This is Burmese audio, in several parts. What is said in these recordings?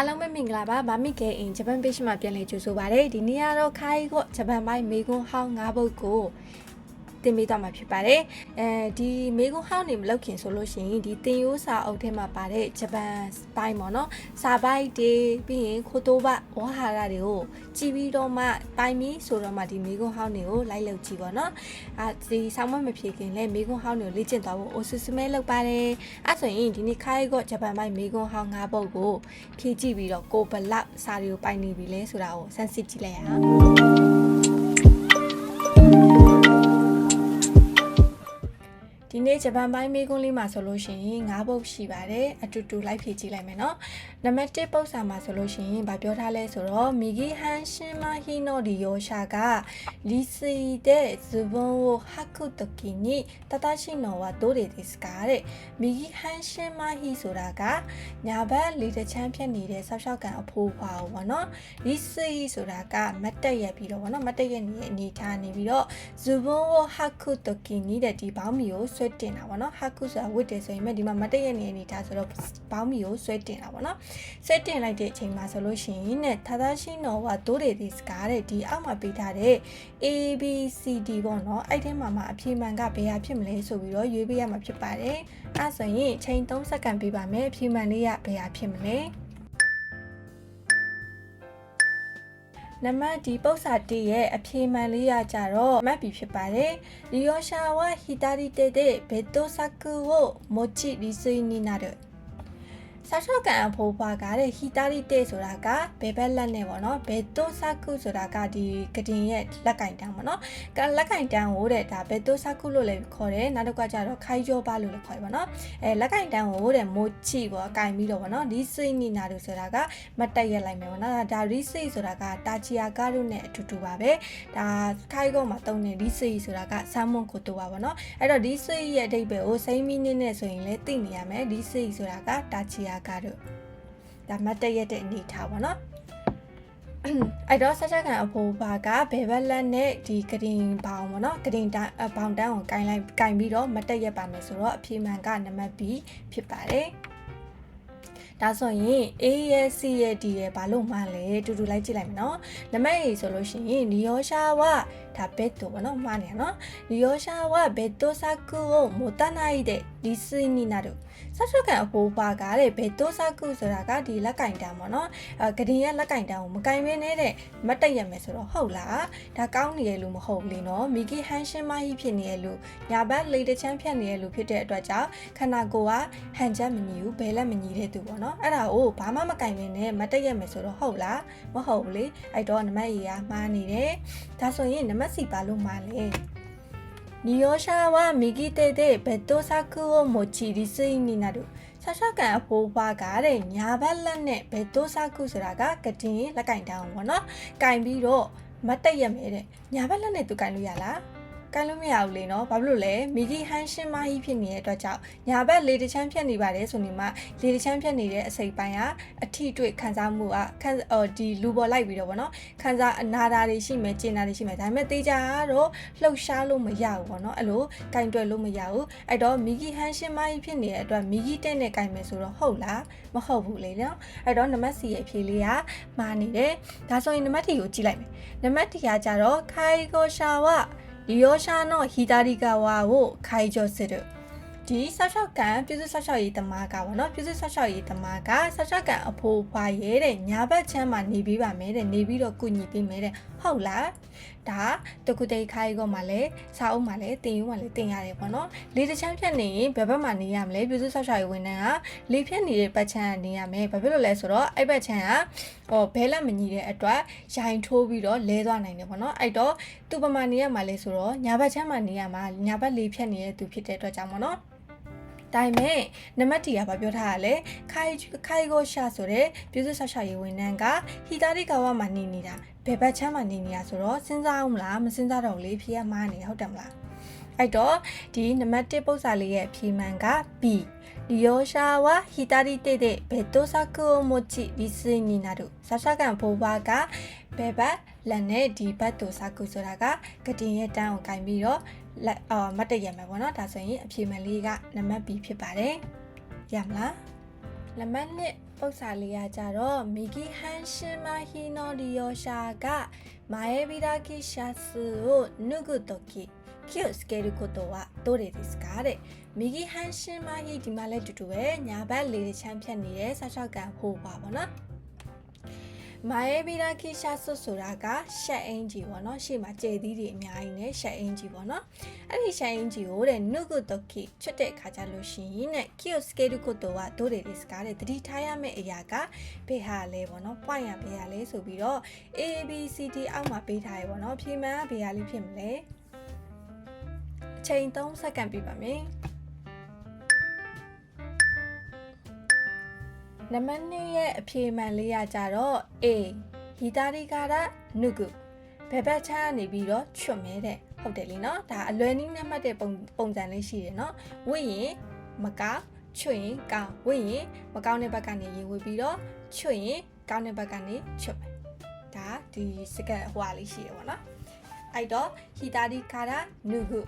အားလုံးပဲမင်္ဂလာပါမမီကဲအင်ဂျပန် page မှာပြန်လည်ကြိုဆိုပါရစေဒီနေ့ကတော့ခိုင်ကိုဂျပန်ပိုင်းမေကွန်းဟောင်း၅ဘုတ်ကို တင်ပေးတော့မှာဖြစ်ပါတယ်အဲဒီမေကွန်းဟောင်းနေမလောက်ခင်ဆိုလို့ရှိရင်ဒီတင်ရိုးစာအုပ်ထဲမှာပါတဲ့ဂျပန်ပိုင်းပေါ့နော်စာပိုက်တွေပြီးရင်ခိုတိုးဘဝဟာရတွေကိုကြည်ပြီးတော့မှပိုင်းပြီးဆိုတော့မှဒီမေကွန်းဟောင်းတွေကိုလိုက်လုပ်ကြည့်ပေါ့နော်အဲဒီဆောင်းမမဖြေခင်လဲမေကွန်းဟောင်းတွေကိုလေ့ကျင့်သွားဖို့အိုဆူစမဲလုပ်ပါတယ်အဲဆိုရင်ဒီနေ့ခိုင်ကိုဂျပန်ပိုင်းမေကွန်းဟောင်း၅ဘုတ်ကိုဖြည့်ကြည့်ပြီးတော့ကိုဘလောက်စာတွေကိုပိုင်နေပြီလဲဆိုတာကိုစမ်းစစ်ကြည့်လိုက်ရအောင် ဒီနေ့ဂျပန်ပိုင်းမေကွန်းလေးမှာဆိုလို့ရှိရင်၅ပုတ်ရှိပါတယ်အတူတူလိုက်ဖြည့်ကြည့်လိုက်မယ်နော်နံပါတ်1ပုတ်စာမှာဆိုလို့ရှိရင်ဗာပြောထားလဲဆိုတော့မီဂီဟန်ရှင်မဟီနိုဒီယောရှာကလီစီတဲ့ဇဘွန်ကိုဟကုတကီနီတတရှိနောဝဒိုရီဒစ်ကာတဲ့မီဂီဟန်ရှင်မဟီဆိုတာကညာဘက်လေတချမ်းဖြတ်နေတဲ့ဆောက်ရှောက်ကန်အဖိုးဖွားပေါ့နော်လီစီဆိုတာကမတ်တက်ရက်ပြီးတော့ပေါ့နော်မတ်တက်ရက်နေအနေထားနေပြီးတော့ဇဘွန်ကိုဟကုတကီနီတဲ့ဒီဘောင်းမီကိုဆွဲတင်တာပေါ့နော်ဟကုဆိုတာဝတ်တယ်ဆိုရင်မဲ့ဒီမှာမတ်တက်ရက်နေအနေထားဆိုတော့ဘောင်းမီကိုဆွဲတင်တာပေါ့နော်ဆွဲတင်လိုက်တဲ့အချိန်မှာဆိုလို့ရှိရင်နဲ့သာသာရှိနော်ဝဒိုရီဒစ်ကာတဲ့ဒီအောက်မှာပေးထားတဲ့ A B C D ပေါ့နော်အဲ့ထဲမှာမှအဖြေမှန်ကဘယ်ဟာဖြစ်မလဲဆိုပြီးတော့ရွေးပေးရမှာဖြစ်ပါတယ်အဲဆိုရင်ချိန်3စက္ကန့်ပေးပါမယ်အဖြေမှန်လေးကဘယ်ဟာဖြစ်မလဲ နံပါတ်ဒီပု္ပ္ပစာ1ရဲ့အဖြေမှန်လေးရကြတော့မှတ်ပြီဖြစ်ပါတယ်။ရီယောရှာဝဟီတာရီတေတဲ့ဘေတိုဆာကူကိုမိုချီရီဆွေနီနာတဲ့ ဆောက်ရှောက်ကန်အဖိုးဖွားကတဲ့ဟီတာရီတေဆိုတာကဘယ်ဘက်လက်နဲ့ပေါ့နော်ဘယ်တိုဆာကူဆိုတာကဒီကတင်ရဲ့လက်ကင်တန်းပေါ့နော်ကလက်ကင်တန်းကိုတဲ့ဒါဘယ်တိုဆာကူလို့လည်းခေါ်တယ်နောက်တစ်ခါကျတော့ခိုင်ကျော်ပါလို့လည်းခေါ်တယ်ပေါ့နော်အဲလက်ကင်တန်းကိုတဲ့မိုချီပေါ့ကင်ပြီးတော့ပေါ့နော်ဒီစိနီနာတို့ဆိုတာကမတ်တက်ရက်လိုက်မယ်ပေါ့နော်ဒါရီစိဆိုတာကတာချီယာကားတို့နဲ့အတူတူပါပဲဒါခိုင်ကောမှာတုံးနေဒီစိဆိုတာကဆမ်မွန်ကိုတူပါပေါ့နော်အဲ့တော့ဒီစိရဲ့အဓိပ္ပာယ်ကိုစိမီနစ်နဲ့ဆိုရင်လည်းသိနေရမယ်ဒီစိဆိုတာကတာချီယာကားတို့ဒါမတ်တက်ရက်တဲ့အနေထားပေါ့နော်အဲ့တော့ဆက်ချက်ကန်အဖိုးပါကဘယ်ဘက်လက်နဲ့ဒီကရင်ဘောင်ပေါ့နော်ကရင်တန်းဘောင်တန်းကိုကင်လိုက်ကင်ပြီးတော့မတက်ရက်ပါမယ်ဆိုတော့အဖြေမှန်ကနံပါတ် B ဖြစ်ပါတယ်ဒါဆိုရင် A ရဲ့ C ရဲ့ D ရဲ့ဘာလို့မှလဲတူတူလိုက်ကြည့်လိုက်မယ်နော်နံပါတ် A ဆိုလို့ရှိရင်နီယောရှာဝ ဒါဘက်တိုပေါ့နော်မှားနေနော်နီယောရှာဝဘက်တိုဆာကူကိုမိုတနာရီတဲ့ဒီစီနီနာတို့ဆက်ဆွကန်အဖိုးပါကားတဲ့ဘယ်တိုဆာကူဆိုတာကဒီလက်ကင်တန်းပေါ့နော်အဲဂဒင်ရဲ့လက်ကင်တန်းကိုမကင်မင်းနဲ့မတက်ရမယ်ဆိုတော့ဟုတ်လားဒါကောင်းနေရလို့မဟုတ်ဘူးလေနော်မီဂီဟန်ရှင်မဟီဖြစ်နေရလို့ညာဘက်လေတချမ်းဖြတ်နေရလို့ဖြစ်တဲ့အတွက်ကြောင့်ခန္ဓာကိုယ်ကဟန်ချက်မညီဘူးဘယ်လက်မညီတဲ့သူပေါ့နော်အဲ့ဒါကိုဘာမှမကင်မင်းနဲ့မတက်ရမယ်ဆိုတော့ဟုတ်လားမဟုတ်ဘူးလေအဲ့တော့နမတ်ရီကမှားနေတယ်ဒါဆိုရင်နမတ်စီပါလို့မာလေနီယောရှာဝမိဂီတေတေဘတ်တိုဆာကူကိုမိုချီရီစိနီနာတို့ဆာရှာကန်အဖိုးဘွားကတဲ့ညာဘက်လက်နဲ့ဘတ်တိုဆာကူဆိုတာကကတင်လက်ကင်တောင်းပေါ့နော်ကင်ပြီးတော့မတက်ရမယ်တဲ့ညာဘက်လက်နဲ့သူကင်လို့ရလား ကင်လို့မရဘူးလေနော်။ဘာဖြစ်လို့လဲ။မီဂီဟန်ရှင်မဟီဖြစ်နေတဲ့အတွက်ကြောင့်ညာဘက်လေတချမ်းဖြတ်နေပါတယ်ဆိုနေမှလေတချမ်းဖြတ်နေတဲ့အစိပ်ပိုင်းကအထီတွေ့ခံစားမှုကခန်းအော်ဒီလူပေါ်လိုက်ပြီးတော့ဗောနော်။ခံစားအနာတာတွေရှိမယ်၊ကျင်တာတွေရှိမယ်။ဒါပေမဲ့တေးကြတော့လှုပ်ရှားလို့မရဘူးဗောနော်။အဲ့လိုကင်တွယ်လို့မရဘူး။အဲ့တော့မီဂီဟန်ရှင်မဟီဖြစ်နေတဲ့အတွက်မီဂီတဲ့နဲ့ကင်မယ်ဆိုတော့ဟုတ်လား။မဟုတ်ဘူးလေနော်။အဲ့တော့နံပါတ် C ရဲ့အဖြေလေးကမှားနေတယ်။ဒါဆိုရင်နံပါတ် D ကိုကြည့်လိုက်မယ်။နံပါတ် D ကကြတော့ခိုင်ကိုရှာဝ 利用者の左側を解除するဒီဆောက်ရှောက်ကန်ပြုစုဆောက်ရှောက်ရေးတမားကပေါ့နော်ပြုစုဆောက်ရှောက်ရေးတမားကဆောက်ရှောက်ကန်အဖိုးဖွားရဲတဲ့ညာဘက်ချမ်းမှာနေပြီးပါမယ်တဲ့နေပြီးတော့ကုညီပေးမယ်တဲ့ ဟုတ်လားဒါတကုတိတ်ခိုင်းကောမှလည်းစာအုပ်မှာလည်းတင်ယူမှလည်းတင်ရတယ်ပေါ့နော်လေတချမ်းဖြတ်နေရင်ဘယ်ဘက်မှာနေရမလဲပြုစုဆောက်ရှောက်ရေးဝန်ထမ်းကလေဖြတ်နေတဲ့ဘက်ချမ်းကနေရမယ်ဘာဖြစ်လို့လဲဆိုတော့အဲ့ဘက်ချမ်းကဟောဘဲလက်မညီတဲ့အတွက်ရိုင်ထိုးပြီးတော့လဲသွားနိုင်တယ်ပေါ့နော်အဲ့တော့သူ့ပမာနေရမှာလဲဆိုတော့ညာဘက်ချမ်းမှာနေရမှာညာဘက်လေဖြတ်နေတဲ့သူဖြစ်တဲ့အတွက်ကြောင့်ပေါ့နော် ဒါပေမဲ့နံပါတ်တီကဘာပြောထားရလဲခိုင်ခိုင်ကိုရှာဆိုတဲ့ပြုစုဆောက်ရှောက်ရေးဝန်ထမ်းကဟီတာရီကာဝမှာနေနေတာဘယ်ဘက်ချမ်းမှာနေနေတာဆိုတော့စဉ်းစားအောင်မလားမစဉ်းစားတော့လေဖြေရမှားနေဟုတ်တယ်မလားအဲ့တော့ဒီနံပါတ်1ပု္ပ္ပစာလေးရဲ့အဖြေမှန်က B 利用者は左手でベッドサックを持ちリスになるサシャガンボバがဘယ်ဘက်လက်နဲ့ဒီဘက်တို့စာကုဆိုတာကကတင်ရဲ့တန်းကိုကင်ပြီးတော့လက်အော်မတ်တရမယ်ပေါ့နော်ဒါဆိုရင်အဖြေမှန်လေးကနံပါတ် B ဖြစ်ပါတယ်ရမလားနံပါတ်1 ပု္ပ္ပာလေးရကြတော့မီဂီဟန်ရှင်မာဟီနိုဒီယိုရှာကမာယေဘီရာကီရှာဆူကိုနုဂုတိုကီ 気をつけることはどれですかတဲ့မီဂီဟန်ရှင်မာဟီဒီမှာလည်းတူတူပဲညာဘက်လေချမ်းဖြတ်နေတဲ့ဆောက်ရှောက်ကန်ဟိုပါပေါ့နော်မာယေဘီရာခိရှာဆွဆိုတာကရှက်အင်ဂျီပေါ့နော်ရှေ့မှာကျေသီးတွေအများကြီးနဲ့ရှက်အင်ဂျီပေါ့နော်အဲ့ဒီရှက်အင်ဂျီကိုတဲ့နုကုတိုခိချွတ်တဲ့အခါကျလို့ရှိရင်တဲ့ကီယိုစကေဒုကုတိုကဒိုတွေဒစ်ကားတဲ့တတိထားရမယ့်အရာကဘယ်ဟာလဲပေါ့နော် point ရဘယ်ဟာလဲဆိုပြီးတော့ A B C D အောက်မှာပေးထားရပေါ့နော်ဖြေမှန်းဘယ်ဟာလေးဖြစ်မလဲအ ချိန်3စက္ကန့်ပြပါမယ်နံပါတ်2ရဲ့အဖြေမှန်လေးရကြတော့ A ဟီတာရီကာရနုကုဘယ်ဘက်ချမ်းကနေပြီးတော့ချွတ်မဲတဲ့ဟုတ်တယ်လीနော်ဒါအလွယ်နည်းနဲ့မှတ်တဲ့ပုံပုံစံလေးရှိတယ်နော်ဝင့်ရင်မကောက်ချွတ်ရင်ကောက်ဝင့်ရင်မကောက်တဲ့ဘက်ကနေရေဝေပြီးတော့ချွတ်ရင်ကောက်တဲ့ဘက်ကနေချွတ်မယ်ဒါဒီစကတ်ဟွာလေးရှိရပါတော့အဲ့တော့ဟီတာရီကာရနုကု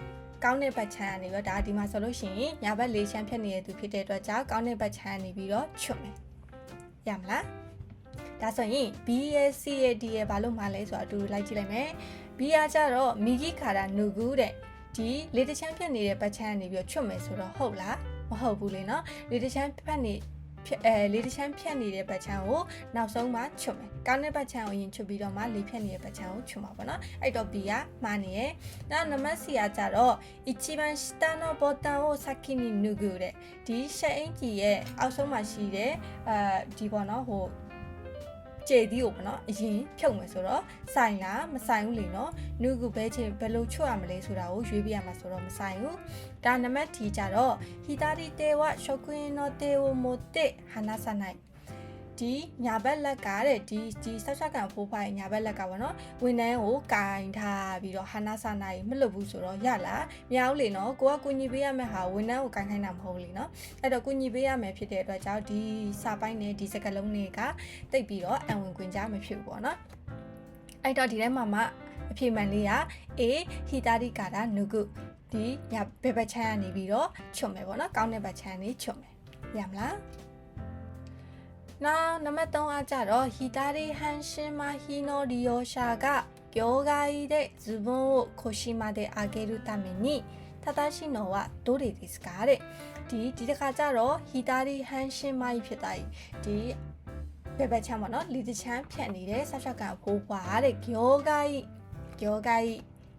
ကောင်းတဲ့ဘက်ချမ်းကနေပြီးတော့ဒါဒီမှာဆိုလို့ရှိရင်ညာဘက်လေးချမ်းဖြစ်နေတဲ့သူဖြစ်တဲ့အတွက်ကြောင့်ကောင်းတဲ့ဘက်ချမ်းကနေပြီးတော့ချွတ်မယ်ရမလားဒါဆိုရင် B ရဲ့ C ရဲ့ D ရဲ့ဘာလို့မှလဲဆိုတာအတူတူလိုက်ကြည့်လိုက်မယ် B ကကြတော့မီဂီခါတာနုကူတဲ့ဒီလေတချမ်းဖြတ်နေတဲ့ပတ်ချမ်းနေပြီးတော့ချွတ်မယ်ဆိုတော့ဟုတ်လားမဟုတ်ဘူးလေနော်လေတချမ်းဖြတ်နေ အဲလေတချမ်းဖြတ်နေတဲ့ပတ်ချမ်းကိုနောက်ဆုံးမှချွတ်မယ်ကောင်းတဲ့ပတ်ချမ်းကိုရင်ချွတ်ပြီးတော့မှလေဖြတ်နေတဲ့ပတ်ချမ်းကိုချွတ်မှာပေါ့နော်အဲ့တော့ B ကမှားနေရဲ့နောက်နံပါတ် C ကကြတော့一番下のボタンを先に脱ぐတဲ့ဒီရှက်အင်ကြီးရဲ့အောက်ဆုံးမှာရှိတဲ့အဲဒီပေါ့နော်ဟို ကျေသီးကိုပေါ့နော်အရင်ဖြုတ်မယ်ဆိုတော့ဆိုင်လားမဆိုင်ဘူးလေနော်နုကူဘဲချင်းဘယ်လိုချွတ်ရမလဲဆိုတာကိုရွေးပြရမှာဆိုတော့မဆိုင်ဘူးဒါနံပါတ်2ကြတော့ဟီတာရီတေဝရှောကွင်းနိုတေဝမိုတေဟာနာဆာနိုင် ဒီညာဘက်လက်ကတဲ့ဒီဒီဆောက်ရှက်ကန်ဖိုးဖိုင်ညာဘက်လက်ကပေါ့နော်ဝန်ထမ်းကိုကင်ထားပြီးတော့ဟာနာဆာနိုင်မလွတ်ဘူးဆိုတော့ရလားမရဘူးလေနော်ကိုကကုညီပေးရမယ့်ဟာဝန်ထမ်းကိုကင်ခိုင်းတာမဟုတ်လေနော်အဲ့တော့ကုညီပေးရမယ်ဖြစ်တဲ့အတွက်ကြောင့်ဒီစာပိုင်းနဲ့ဒီစကလုံးတွေကတိတ်ပြီးတော့အံဝင်ခွင်ကြမဖြစ်ဘူးပေါ့နော်အဲ့တော့ဒီထဲမှာမှအဖြေမှန်လေးက A ဟီတာရီကာတာနုကုဒီညာဘယ်ဘက်ချမ်းကနေပြီးတော့ချွတ်မယ်ပေါ့နော်ကောင်းတဲ့ဘက်ချမ်းနေချွတ်မယ်ရမလား နောက်နံပါတ်3အကြတော့ဟီတာရီဟန်ရှင်မာဟီနိုဒီယိုရှာက業界でズボンを腰まで上げるために正しいのはどれですかတဲ့ဒီဒီတစ်ခါကျတော့ဟီတာရီဟန်ရှင်မိုင်းဖြစ်တာဒီဘယ်ဘက်ချမ်းပေါ့နော်လီတချမ်းဖြတ်နေတဲ့ဆောက်ရှောက်ကန်ဖိုးပွားတဲ့業界業界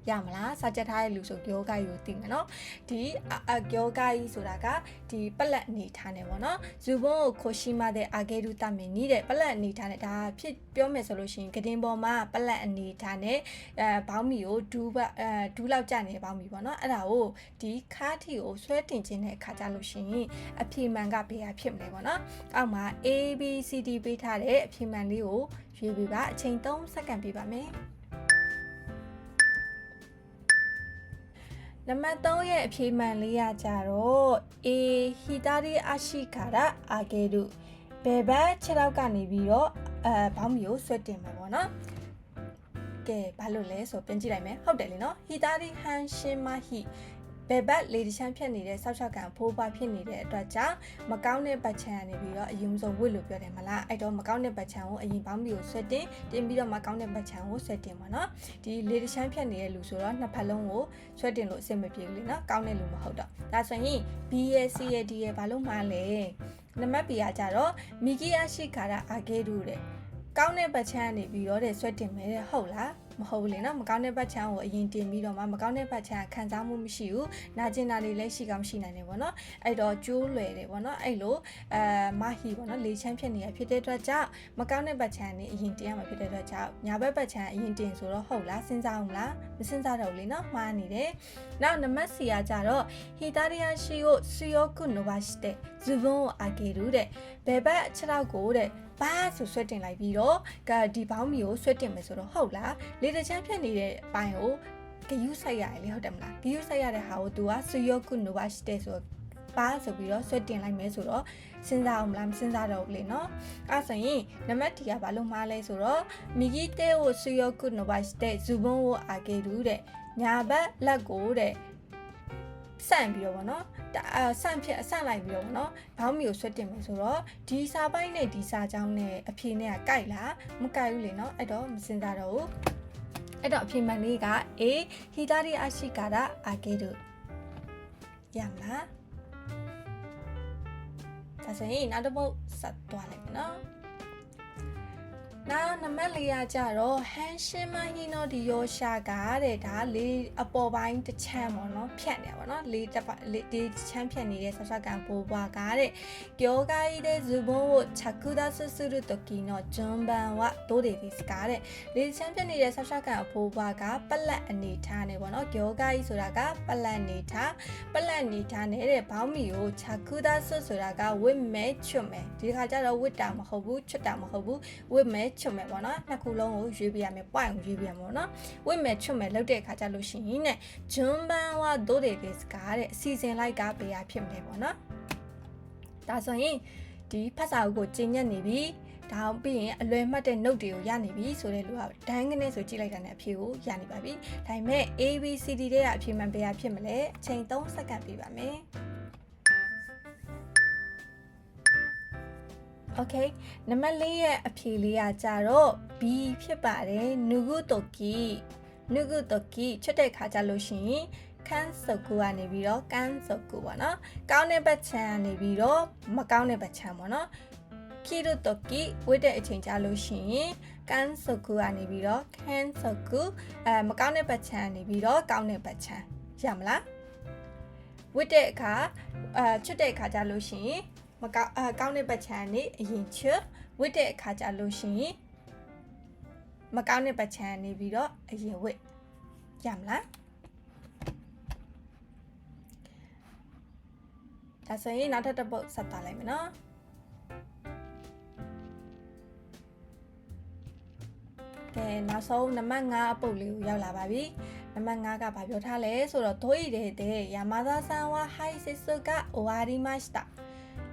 ရမလားစာချက်ထားတဲ့လူဆိုယောဂါကိုသိမယ်နော်ဒီအယောဂါကြီးဆိုတာကဒီပလက်အနေထားနေပေါ့နော်ဇူဘွန်ကိုခိုရှိမတဲ့အာဂေရူတမင်နီးတဲ့ပလက်အနေထားနဲ့ဒါဖြစ်ပြောမယ်ဆိုလို့ရှိရင်ကတင်ပေါ်မှာပလက်အနေထားနဲ့အဲဘောင်းမီကိုဒူးအဲဒူးလောက်ကြနေဘောင်းမီပေါ့နော်အဲ့ဒါကိုဒီခါထီကိုဆွဲတင်ခြင်းတဲ့အခါကြလို့ရှိရင်အဖြေမှန်ကဘယ်ဟာဖြစ်မလဲပေါ့နော်အောက်မှာ A B C D ပေးထားတဲ့အဖြေမှန်လေးကိုရွေးပေးပါအချိန်3စက္ကန့်ပေးပါမယ် နံပါတ်3ရဲ့အဖြေမှန်လေးရကြတော့ A ဟီတာရီအရှိခါရအာဂေရုဘယ်ဘက်ခြေထောက်ကနေပြီးတော့အဲဘောင်းမီကိုဆွဲတင်မှာပေါ့နော်ကဲဘာလို့လဲဆိုပြန်ကြည့်လိုက်မယ်ဟုတ်တယ်လीနော်ဟီတာရီဟန်ရှင်မဟီ ဘယ်ဘက်လေဒီချမ်းဖြစ်နေတဲ့ဆောက်ချောက်ကန်ဖိုးပွားဖြစ်နေတဲ့အတွက်ကြောင့်မကောင်းတဲ့ပတ်ချံကနေပြီးတော့အယုံဆုံးဝစ်လို့ပြောတယ်မလားအဲ့တော့မကောင်းတဲ့ပတ်ချံကိုအရင်ပေါင်းပြီးကိုဆွဲတင်တင်ပြီးတော့မကောင်းတဲ့ပတ်ချံကိုဆွဲတင်ပါနော်ဒီလေဒီချမ်းဖြစ်နေတဲ့လူဆိုတော့နှစ်ဖက်လုံးကိုဆွဲတင်လို့အဆင်မပြေဘူးလေနော်ကောင်းတဲ့လူမဟုတ်တော့ဒါဆိုရင် B ရဲ့ C ရဲ့ D ရဲ့ဘာလို့မှလဲနံပါတ် B ကကြတော့မီဂီယာရှိခါတာအာဂေရူတဲ့ကောင်းတဲ့ပတ်ချမ်းကနေပြီးတော့တဲ့ဆွဲတင်မယ်တဲ့ဟုတ်လား မဟုတ်ဘူးလေနော်မကောင်းတဲ့ဘက်ချမ်းကိုအရင်တင်ပြီးတော့မှမကောင်းတဲ့ဘက်ချမ်းခံစားမှုမရှိဘူးနာကျင်တာတွေလည်းရှိကောင်းရှိနိုင်တယ်ပေါ့နော်အဲ့တော့ကျိုးလွယ်တယ်ပေါ့နော်အဲ့လိုအဲမဟီပေါ့နော်လေချမ်းဖြစ်နေရဖြစ်တဲ့အတွက်ကြောင့်မကောင်းတဲ့ဘက်ချမ်းနေအရင်တင်ရမှာဖြစ်တဲ့အတွက်ကြောင့်ညာဘက်ဘက်ချမ်းအရင်တင်ဆိုတော့ဟုတ်လားစဉ်းစားအောင်လားမစဉ်းစားတော့ဘူးလေနော်မှားနေတယ်နောက်နံပါတ်4ကကြတော့ဟီတာရီယာရှိကိုစီယိုကုနိုဘာရှိတဲ့ဇူဘွန်အာဂေရူတဲ့ဘယ်ဘက်ခြေထောက်ကိုတဲ့ ဘာဆိုဆွဲတင်လိုက်ပြီးတော့ကဒီဘောင်းမီကိုဆွဲတင်မယ်ဆိုတော့ဟုတ်လားလေတချမ်းဖြတ်နေတဲ့အပိုင်းကိုဂယုဆိုင်ရတယ်လေဟုတ်တယ်မလားဂယုဆိုင်ရတဲ့ဟာကို तू ကဆွေယောကုနိုဘာရှိတဲ့ဆိုပါဆိုပြီးတော့ဆွဲတင်လိုက်မယ်ဆိုတော့စဉ်းစားအောင်မလားမစဉ်းစားတော့ဘူးလေနော်အဲဆိုရင်နံပါတ်တီကဘာလို့မှားလဲဆိုတော့မီဂီတဲကိုဆွေယောကုနိုဘာရှိတဲ့ဇူဘွန်ကိုအာဂေရူတဲ့ညာဘက်လက်ကိုတဲ့ ဆန့်ပြီးတော့ဗောနော်တအာဆန့်ဖြစ်အဆန့်လိုက်ပြီးတော့ဗောနော်ဘောင်းမီကိုဆွတ်တင်မယ်ဆိုတော့ဒီစာပိုင်းနဲ့ဒီစာကြောင်းနဲ့အဖြေနဲ့ကကြိုက်လားမကြိုက်ဘူးလေနော်အဲ့တော့မစင်စားတော့ဘူးအဲ့တော့အဖြေမှန်လေးက A ဟီတာရီအရှိကာတာအာကေဒိုရမလားဒါဆိုရင်နောက်တစ်ပုတ်ဆက်သွားလိုက်မယ်နော် နောက်နံပါတ်၄ရကြတော့ဟန်ရှင်မဟီနိုဒီယိုရှာကတဲ့ဒါလေးအပေါ်ပိုင်းတစ်ချမ်းပေါ့နော်ဖြတ်နေပါတော့လေးတစ်ပတ်လေးဒီချမ်းဖြတ်နေတဲ့ဆော့ဆော့ကန်ပိုးပွားကားတဲ့ကျော်ကိုင်းတဲ့ဇူဘုံကိုချက်ကူဒါဆဆူရတကီနော်ဂျွန်ဘန်ဝဒိုးဒေဒီစကားတဲ့လေးချမ်းဖြတ်နေတဲ့ဆော့ဆော့ကန်အဖိုးပွားကပလက်အနေထားနေပေါ့နော်ကျော်ကိုင်းဆိုတာကပလက်အနေထားပလက်အနေထားနေတဲ့ဘောင်းမီကိုချက်ကူဒါဆဆိုတာကဝစ်မဲချွတ်မဲဒီခါကျတော့ဝစ်တာမဟုတ်ဘူးချွတ်တာမဟုတ်ဘူးဝစ်မဲချွတ်မယ်ပေါ့နော်နှစ်ခုလုံးကိုရွေးပြရမယ် point ကိုရွေးပြရမယ်ပေါ့နော်ဝိမဲ့ချွတ်မဲ့လောက်တဲ့အခါကျလို့ရှိရင်နဲ့ဂျွန်ဘန်ဝါဒိုဒေဒစ်ကားတဲ့အစီအစဉ်လိုက်ကဘယ်ဟာဖြစ်မလဲပေါ့နော်ဒါဆိုရင်ဒီဖတ်စာအုပ်ကိုကျင့်ညက်နေပြီဒါပြီးရင်အလွယ်မှတ်တဲ့ note တွေကိုရနေပြီဆိုတဲ့လူကဒိုင်းကနေဆိုကြည့်လိုက်တာနဲ့အဖြေကိုရနေပါပြီဒါပေမဲ့ A B C D တွေကအဖြေမှန်ဘယ်ဟာဖြစ်မလဲအချိန်3စက္ကန့်ပြပါမယ် Okay နံပါတ်၄ရဲ့အဖြေလေးကကြတော့ B ဖြစ်ပါတယ်နုဂုတိုကီနုဂုတိုကီချွတ်တဲ့ခါကြလို့ရှိရင်ခန်းစကူကနေပြီးတော့ကန်စကူပေါ့နော်ကောင်းတဲ့ဘက်ခြမ်းကနေပြီးတော့မကောင်းတဲ့ဘက်ခြမ်းပေါ့နော်ကီရိုတိုကီဝိတဲ့အချိန်ကြလို့ရှိရင်ကန်စကူကနေပြီးတော့ခန်းစကူအဲမကောင်းတဲ့ဘက်ခြမ်းကနေပြီးတော့ကောင်းတဲ့ဘက်ခြမ်းရမလားဝိတဲ့အခါအဲချွတ်တဲ့အခါကြလို့ရှိရင် မကောင်းအကောင်းတဲ့ပတ်ချမ်းနေအရင်ချွဝစ်တဲ့အခါကြလို့ရှိရင်မကောင်းတဲ့ပတ်ချမ်းနေပြီးတော့အရင်ဝစ်ရမလားဒါဆိုရင်နောက်ထပ်တစ်ပုတ်ဆက်သွားလိုက်မယ်နော်ကဲနောက်ဆုံးနံပါတ်5အပုတ်လေးကိုရောက်လာပါပြီနံပါတ်5ကဘာပြောထားလဲဆိုတော့ဒိုးရည်တဲ့ယာမာသာဆန်ဝါဟိုင်စစ်စုကအိုဝါရီမတ်တာ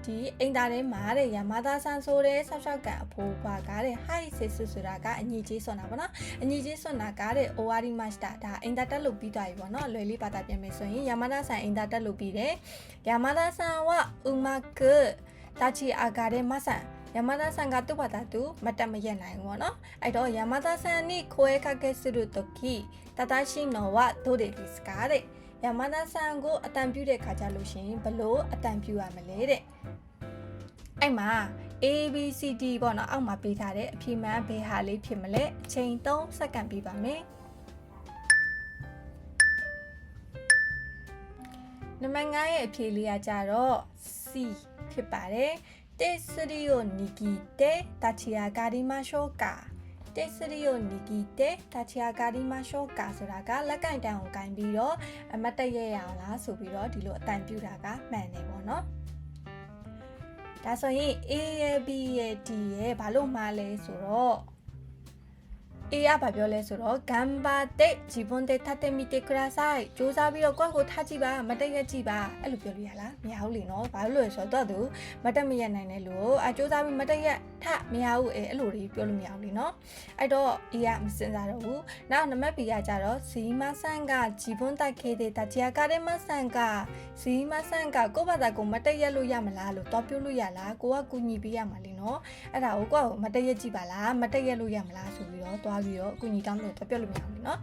ဒီအိမ်သားထဲမှာတဲ့ရမသားဆန်ဆိုတဲ့ဆောက်ရှောက်ကန်အဖိုးကွာကတဲ့ high စစ်စစ်ဆိုတာကအညီကြီးဆွန်တာပေါ့နော်အညီကြီးဆွန်တာကတဲ့ ORI master ဒါအိမ်သားတက်လို့ပြီးသွားပြီပေါ့နော်လွယ်လေးပါတာပြင်မယ်ဆိုရင်ရမသားဆန်အိမ်သားတက်လို့ပြီးတယ်ရမသားဆန်ဝဥမာကတာချီအာဂါတဲ့မဆန်ယမဒါဆန်ကသူ့ဘာသာသူမတက်မရက်နိုင်ဘူးပေါ့နော်အဲ့တော့ယမဒါဆန်နိခွဲခခဲ့စရုတကိတတရှိနောဝဒိုဒေဒီစကားတဲ့ယမဒါဆန်ကိုအတန်ပြူတဲ့ခါကြလို့ရှင်ဘလို့အတန်ပြူရမလဲတဲ့ အဲ့မှာ A B C D ပေါ့နော်အောက်မှာပေးထားတဲ့အဖြေမှန်ဘယ်ဟာလေးဖြစ်မလဲအချိန်3စက္ကန့်ပြပါမယ်နံပါတ်9ရဲ့အဖြေလေးကကြတော့ C ဖြစ်ပါတယ်တက်စရီယိုနီဂီတေတာချီယာဂါဒီမာရှိုကာတက်စရီယိုနီဂီတေတာချီယာဂါဒီမာရှိုကာဆိုတာကလက်ကင်တန်ကိုကင်ပြီးတော့အမတ်တရရအောင်လားဆိုပြီးတော့ဒီလိုအတန်ပြူတာကမှန်တယ်ပေါ့နော် ဒါဆိုရင် A ရဲ့ B ရဲ့ D ရဲ့ဘာလို့မှားလဲဆိုတော့ A ကဘာပြောလဲဆိုတော့ဂမ်ဘာတဲ့ဂျီဘွန်တဲ့ထတ်တဲ့မီတေကရာဆိုင်စူးစမ်းပြီးတော့ကိုယ့်ကိုထားကြည့်ပါမတက်ရက်ကြည့်ပါအဲ့လိုပြောလို့ရလားမရဘူးလေနော်ဘာလို့လဲဆိုတော့သူမတက်မရက်နိုင်တယ်လို့အစူးစမ်းပြီးမတက်ရက်ထမရဘူးအဲအဲ့လိုတွေပြောလို့မရဘူးလေနော်အဲ့တော့ A ကမစင်စားတော့ဘူးနောက်နံပါတ် B ကကြတော့ဇီမဆန်ကဂျီဘွန်တက်ခဲတဲ့တချာကတဲ့မဆန်ကဇီမဆန်ကကိုယ့်ဘာသာကိုမတက်ရက်လို့ရမလားလို့တော့ပြောလို့ရလားကိုကကူညီပေးရမှာလေနော်အဲ့ဒါကိုကိုယ့်ကိုမတက်ရက်ကြည့်ပါလားမတက်ရက်လို့ရမလားဆိုပြီးတော့သွားပြီးတော့အကူညီတောင်းလို့တော့ပြောလို့မရဘူးနော်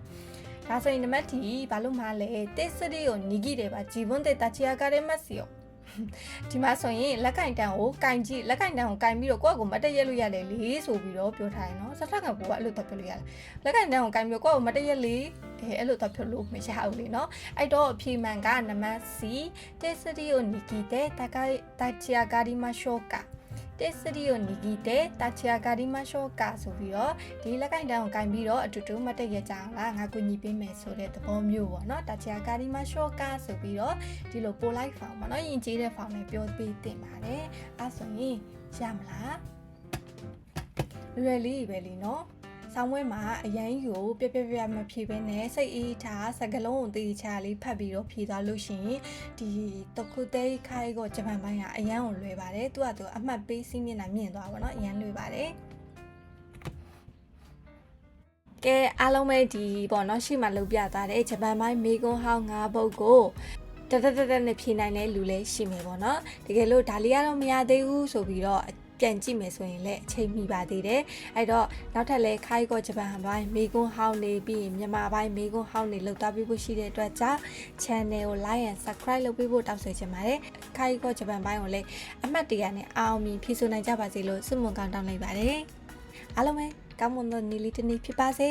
ဒါဆိုရင်နံပါတ်2ဘာလို့မှလဲတက်စရီကိုနီဂီတယ်ပါဂျီဘွန်တဲ့တချီယာကရဲမတ်စီယောဒီမှာဆိုရင်လက်ကင်တန်ကိုကင်ကြည့်လက်ကင်တန်ကိုကင်ပြီးတော့ကိုယ့်ကိုမတက်ရက်လို့ရတယ်လေဆိုပြီးတော့ပြောထားရင်နော်ဆက်ထက်ကကိုကအဲ့လိုတော့ပြောလို့ရတယ်လက်ကင်တန်ကိုကင်ပြီးတော့ကိုယ့်ကိုမတက်ရက်လေအဲအဲ့လိုတော့ပြောလို့မရဘူးလေနော်အဲ့တော့အဖြေမှန်ကနံပါတ် C တက်စရီကိုနီဂီတဲ့တကတချီယာဂါဒီမရှိုကာ တက်စရီကိုနီဂီတဲ့တချီယာဂါဒီမရှိုကာဆိုပြီးတော့ဒီလက်ကင်တန်ကိုကင်ပြီးတော့အတူတူမတက်ရကြအောင်လားငါကူညီပေးမယ်ဆိုတဲ့သဘောမျိုးပေါ့နော်တချီယာဂါဒီမရှိုကာဆိုပြီးတော့ဒီလိုပို့လိုက်ဖောင်ပေါ့နော်ယဉ်ကျေးတဲ့ဖောင်နဲ့ပြောပေးတင်ပါတယ်အဲဆိုရင်ရမလားလွယ်လေးပဲလीနော် ဆောင်းဝဲမှာအရန်ယူပြပြပြမဖြေဘဲနဲ့စိတ်အေးထားစကလုံးကိုတေချာလေးဖတ်ပြီးတော့ဖြေသွားလို့ရှိရင်ဒီတခုသေးခိုင်ကိုဂျပန်ပိုင်းကအရန်ကိုလွယ်ပါတယ်သူကသူအမှတ်ပေးစီးမြင့်တာမြင့်သွားပါတော့အရန်လွယ်ပါတယ်ကဲအားလုံးပဲဒီပေါ့နော်ရှေ့မှာလုပ်ပြသွားတဲ့ဂျပန်ပိုင်းမေကွန်ဟောင်း၅ပုတ်ကိုတတတတနဲ့ဖြေနိုင်တဲ့လူလည်းရှိမယ်ပေါ့နော်တကယ်လို့ဒါလေးကတော့မရသေးဘူးဆိုပြီးတော့ ပြန်ကြည့်မယ်ဆိုရင်လည်းအချိန်မီပါသေးတယ်အဲ့တော့နောက်ထပ်လည်းခိုင်ကောဂျပန်ဘိုင်းမေကွန်းဟောင်းနေပြီးရင်မြန်မာဘိုင်းမေကွန်းဟောင်းနေလောက်တာပြဖို့ရှိတဲ့အတွက်ကြောင့် channel ကို like and subscribe လုပ်ပေးဖို့တောင်းဆိုချင်ပါတယ်ခိုင်ကောဂျပန်ဘိုင်းကိုလည်းအမှတ်တရနဲ့အောင်မြင်ဖြည့်ဆို့နိုင်ကြပါစေလို့ဆုမွန်ကောင်းတောင်းလိုက်ပါတယ်အားလုံးပဲကောင်းမွန်သောနေ့လေးတစ်နေ့ဖြစ်ပါစေ